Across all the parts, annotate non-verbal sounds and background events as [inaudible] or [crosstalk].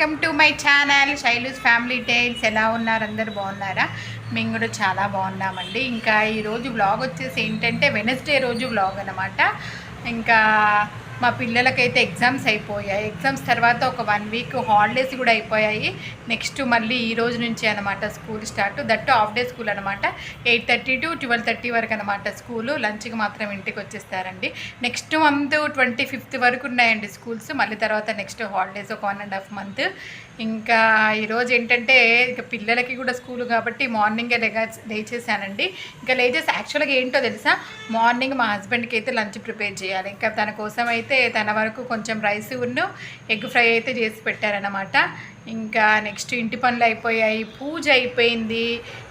Welcome to my channel Shailu's family tales. ఎలా ఉన్నారు? అందరు బాగున్నారా? మేము కూడా చాలా బాగున్నామండి. ఇంకా ఈరోజు వ్లాగ్ వచ్చేసి ఏంటంటే వెనస్డే రోజు వ్లాగ్ అనమాట ఇంకా మా పిల్లలకైతే ఎగ్జామ్స్ అయిపోయాయి. ఎగ్జామ్స్ తర్వాత ఒక వన్ వీక్ హాలిడేస్ కూడా అయిపోయాయి. నెక్స్ట్ మళ్ళీ ఈ రోజు నుంచి అనమాట school start. That half day school అనమాట eight thirty to twelve thirty వరకు అనమాట స్కూలు. లంచ్కి మాత్రం ఇంటికి వచ్చేస్తారండి. నెక్స్ట్ మంత్ ట్వంటీ ఫిఫ్త్ వరకు ఉన్నాయండి స్కూల్స్. మళ్ళీ తర్వాత నెక్స్ట్ హాలిడేస్ ఒక వన్ అండ్ హాఫ్ మంత్. ఇంకా ఈరోజు ఏంటంటే ఇక పిల్లలకి కూడా స్కూల్ కాబట్టి మార్నింగే లేగా లేచేసానండి ఇంకా లేచేసి యాక్చువల్గా ఏంటో తెలుసా? మార్నింగ్ మా హస్బెండ్కి అయితే లంచ్ ప్రిపేర్ చేయాలి. ఇంకా తన కోసం అయితే అయితే తన వరకు కొంచెం రైస్ ఉన్ను ఎగ్ ఫ్రై అయితే చేసి పెట్టారనమాట ఇంకా నెక్స్ట్ ఇంటి పనులు అయిపోయాయి పూజ అయిపోయింది.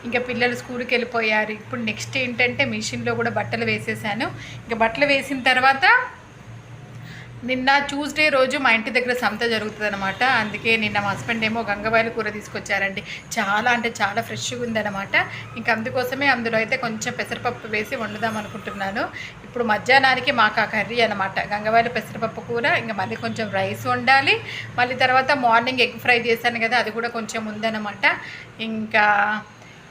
ఇంకా పిల్లలు స్కూల్కి వెళ్ళిపోయారు. ఇప్పుడు నెక్స్ట్ ఏంటంటే మిషన్లో కూడా బట్టలు వేసేసాను. ఇంకా బట్టలు వేసిన తర్వాత నిన్న ట్యూస్డే రోజు మా ఇంటి దగ్గర సంత జరుగుతుంది అనమాట అందుకే నిన్న మా హస్బెండ్ ఏమో గంగవాయల కూర తీసుకొచ్చారండి. చాలా అంటే చాలా ఫ్రెష్గా ఉందన్నమాట. ఇంకా అందుకోసమే అందులో అయితే కొంచెం పెసరపప్పు వేసి వండుదాం అనుకుంటున్నాను. ఇప్పుడు మధ్యాహ్నానికి మాకు ఆ కర్రీ అనమాట గంగవాయల పెసరపప్పు కూర ఇంకా మళ్ళీ కొంచెం రైస్ వండాలి. మళ్ళీ తర్వాత మార్నింగ్ ఎగ్ ఫ్రై చేశాను కదా అది కూడా కొంచెం ఉందన్నమాట. ఇంకా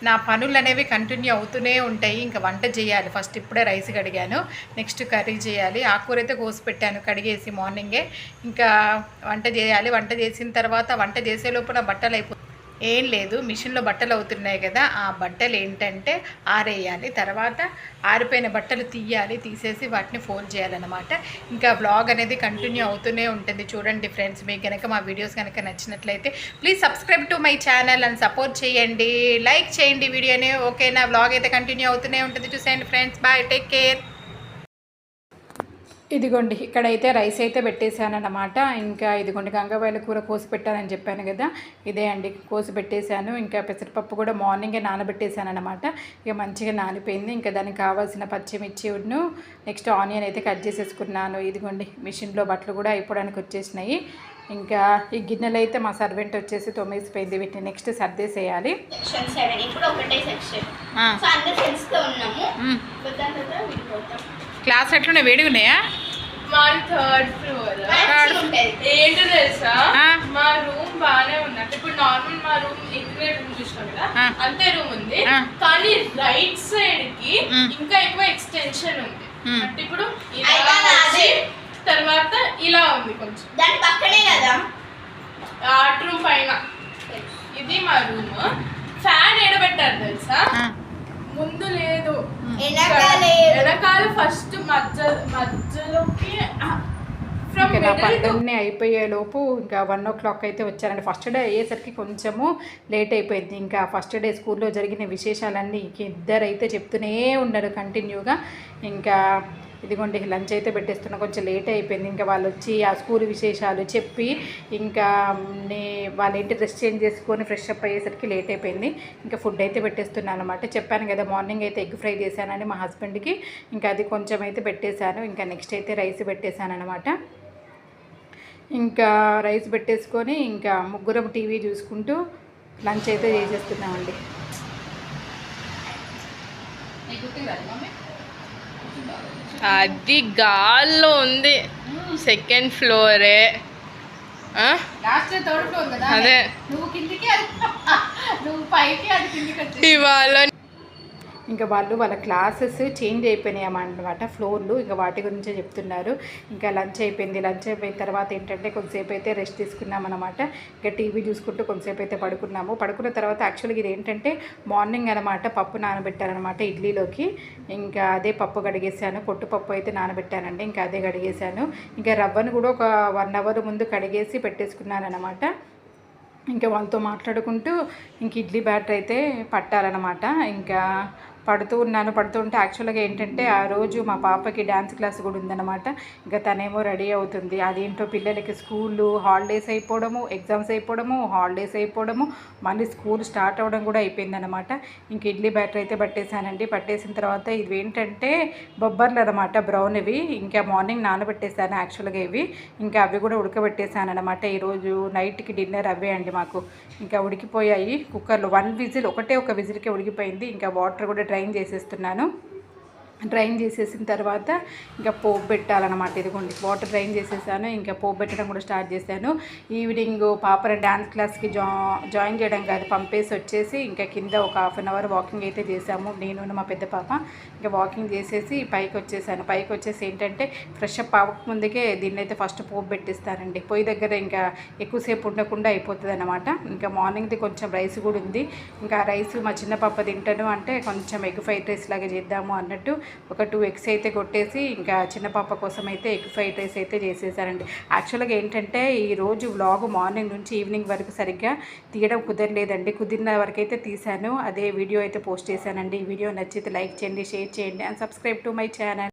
నా పనులు అనేవి కంటిన్యూ అవుతూనే ఉంటాయి. ఇంకా వంట చేయాలి. ఫస్ట్ ఇప్పుడే రైస్ కడిగాను. నెక్స్ట్ కర్రీ చేయాలి. ఆకుకూర అయితే కోసి పెట్టాను కడిగేసి మార్నింగే ఇంకా వంట చేయాలి. వంట చేసిన తర్వాత వంట చేసే లోపల బట్టలు అయిపో ఏం లేదు మిషన్లో బట్టలు అవుతున్నాయి కదా ఆ బట్టలు ఏంటంటే ఆరేయాలి. తర్వాత ఆరిపోయిన బట్టలు తీయాలి తీసేసి వాటిని ఫోల్డ్ చేయాలన్నమాట. ఇంకా బ్లాగ్ అనేది కంటిన్యూ అవుతూనే ఉంటుంది. చూడండి ఫ్రెండ్స్ మీకు కనుక మా వీడియోస్ కనుక నచ్చినట్లయితే please subscribe to my channel అని సపోర్ట్ చేయండి. లైక్ చేయండి వీడియోని ఓకేనా బ్లాగ్ అయితే కంటిన్యూ అవుతూనే ఉంటుంది. చూసేయండి ఫ్రెండ్స్ బాయ్ టేక్ కేర్ ఇదిగోండి ఇక్కడైతే రైస్ అయితే పెట్టేశానన్నమాట. ఇంకా ఇదిగోండి గంగవాయల కూర కోసి పెట్టానని చెప్పాను కదా. ఇదే అండి కోసి పెట్టేశాను ఇంకా పెసరపప్పు కూడా మార్నింగే నానబెట్టేశానన్నమాట. ఇక మంచిగా నానిపోయింది. ఇంకా దానికి కావాల్సిన పచ్చిమిర్చి ఉన్ను నెక్స్ట్ ఆనియన్ అయితే కట్ చేసేసుకున్నాను. ఇదిగోండి మిషన్లో బట్టలు కూడా అయిపోవడానికి వచ్చేసినాయి. ఇంకా ఈ గిన్నెలు అయితే మా సర్వెంట్ వచ్చేసి తొమ్మేసిపోయింది వీటిని నెక్స్ట్ సర్దేసేయాలి. సెక్షన్ ఇప్పుడు ఒకటే సెక్షన్ సో ఉన్నాము. క్లాస్ ఎట్లున్నాయి వేడిగా ఉన్నాయా మాది థర్డ్ ఫ్లోర్ Third. ఉంటుంది ఏంటో తెలుసా. మా రూమ్ బాగానే ఉంది అంటే ఇప్పుడు నార్మల్ మా రూమ్ రూమ్ చూసినాం కదా. అంతే రూమ్ ఉంది. కానీ రైట్ సైడ్కి. ఇంకా ఎక్కువ ఎక్స్టెన్షన్ ఉంది. అంటే ఇప్పుడు. తర్వాత ఇలా ఉంది కొంచెం దాని పక్కనే కదా ఆర్ట్ రూమ్ పైన ఇది మా రూమ్ ఫ్యాన్ ఎడబెట్టారు తెలుసా ముందు లేదు వెనకాల ఫస్ట్ మధ్య మధ్యలోకి ఇంకా నా మిడిల్ పనులన్నీ అయిపోయేలోపు ఇంకా వన్ ఓ క్లాక్ అయితే వచ్చారండి. ఫస్ట్ డే అయ్యేసరికి కొంచెము లేట్ అయిపోయింది. ఇంకా ఫస్ట్ డే స్కూల్లో జరిగిన విశేషాలన్నీ ఇంక ఇద్దరు అయితే చెప్తూనే ఉన్నారు కంటిన్యూగా ఇంకా ఇదిగోండి లంచ్ అయితే పెట్టేస్తున్నా. కొంచెం లేట్ అయిపోయింది. ఇంకా వాళ్ళు వచ్చి ఆ స్కూల్ విశేషాలు చెప్పి ఇంకా నే వాళ్ళ ఇంటి డ్రెస్ చేంజ్ చేసుకొని ఫ్రెష్ అప్ అయ్యేసరికి లేట్ అయిపోయింది. ఇంకా ఫుడ్ అయితే పెట్టేస్తున్నాను అనమాట చెప్పాను కదా మార్నింగ్ అయితే ఎగ్ ఫ్రై చేశానని మా హస్బెండ్కి. ఇంకా అది కొంచెం అయితే పెట్టేశాను. ఇంకా నెక్స్ట్ అయితే రైస్ పెట్టేశాను అనమాట ఇంకా రైస్ పెట్టేసుకొని ఇంకా ముగ్గురం టీవీ చూసుకుంటూ లంచ్ అయితే చేసేస్తున్నామండి. అది గాల్లో ఉంది. సెకండ్ ఫ్లోరే అదే. [laughs] ఇవాళ ఇంకా వాళ్ళు వాళ్ళ క్లాసెస్ చేంజ్ అయిపోయినాయి అన్నమాట ఫ్లోర్లు. ఇంకా వాటి గురించే చెప్తున్నారు. ఇంకా లంచ్ అయిపోయింది. లంచ్ అయిపోయిన తర్వాత ఏంటంటే కొంతసేపు అయితే రెస్ట్ తీసుకున్నాం అనమాట ఇంకా టీవీ చూసుకుంటూ కొంతసేపు అయితే పడుకున్నాము. పడుకున్న తర్వాత యాక్చువల్గా ఇది ఏంటంటే మార్నింగ్ అనమాట పప్పు నానబెట్టారనమాట ఇడ్లీలోకి. ఇంకా అదే పప్పు కడిగేసాను పొట్టు పప్పు అయితే నానబెట్టానండి. ఇంకా అదే కడిగేసాను ఇంకా రవ్వను కూడా ఒక వన్ అవర్ ముందు కడిగేసి పెట్టేసుకున్నాను అనమాట ఇంకా వాళ్ళతో మాట్లాడుకుంటూ ఇంక ఇడ్లీ బ్యాటర్ అయితే పట్టాలన్నమాట. ఇంకా పడుతూ ఉన్నాను. పడుతూ ఉంటే యాక్చువల్గా ఏంటంటే ఆ రోజు మా పాపకి డ్యాన్స్ క్లాస్ కూడా ఉందన్నమాట. ఇంకా తనేమో రెడీ అవుతుంది. అదేంటో పిల్లలకి స్కూలు హాలిడేస్ అయిపోవడము ఎగ్జామ్స్ అయిపోవడము హాలిడేస్ అయిపోవడము మళ్ళీ స్కూల్ స్టార్ట్ అవ్వడం కూడా అయిపోయిందనమాట ఇంక ఇడ్లీ బ్యాటర్ అయితే పట్టేశానండి. పట్టేసిన తర్వాత ఇవి ఏంటంటే బొబ్బర్లు అనమాట బ్రౌన్ ఇవి ఇంకా మార్నింగ్ నానబెట్టేశాను యాక్చువల్గా ఇవి. ఇంకా అవి కూడా ఉడకబెట్టేశాను అనమాట ఈరోజు నైట్కి డిన్నర్ అవే అండి మాకు. ఇంకా ఉడికిపోయాయి. కుక్కర్లో వన్ విజిల్ ఒకటే ఒక విజిల్కే ఉడికిపోయింది. ఇంకా వాటర్ కూడా గ్రైండ్ చేసేస్తున్నాను. డ్రైన్ చేసేసిన తర్వాత ఇంకా పోపు పెట్టాలన్నమాట. ఇదిగోండి వాటర్ డ్రైన్ చేసేసాను. ఇంకా పోపు పెట్టడం కూడా స్టార్ట్ చేశాను. ఈవినింగ్ పాపని డ్యాన్స్ క్లాస్కి జా జాయిన్ చేయడం కాదు పంపేసి వచ్చేసి ఇంకా కింద ఒక హాఫ్ అన్ అవర్ వాకింగ్ అయితే చేసాము నేను మా పెద్ద పాప ఇంకా వాకింగ్ చేసేసి పైకి వచ్చేసాను. పైకి వచ్చేసి ఏంటంటే ఫ్రెష్ అప్ అవ్వక ముందుకే దీన్ని అయితే ఫస్ట్ పోపు పెట్టిస్తానండి. పొయ్యి దగ్గర ఇంకా ఎక్కువసేపు ఉండకుండా అయిపోతుంది అనమాట ఇంకా మార్నింగ్ది కొంచెం రైస్ కూడా ఉంది. ఇంకా రైస్ మా చిన్న పాప తింటాను అంటే కొంచెం ఎగ్ ఫ్రైడ్ రైస్ లాగా చేద్దాము అన్నట్టు ఒక టూ ఎగ్స్ అయితే కొట్టేసి ఇంకా చిన్న పాప కోసం అయితే ఎగ్ ఫ్రైడ్ రైస్ అయితే చేసేసారండి. యాక్చువల్గా ఏంటంటే ఈరోజు వ్లాగ్ మార్నింగ్ నుంచి ఈవినింగ్ వరకు సరిగ్గా తీయడం కుదరలేదండి. కుదిరిన వరకు అయితే తీశాను. అదే వీడియో అయితే పోస్ట్ చేశానండి. ఈ వీడియో నచ్చితే లైక్ చేయండి షేర్ చేయండి and subscribe to my channel.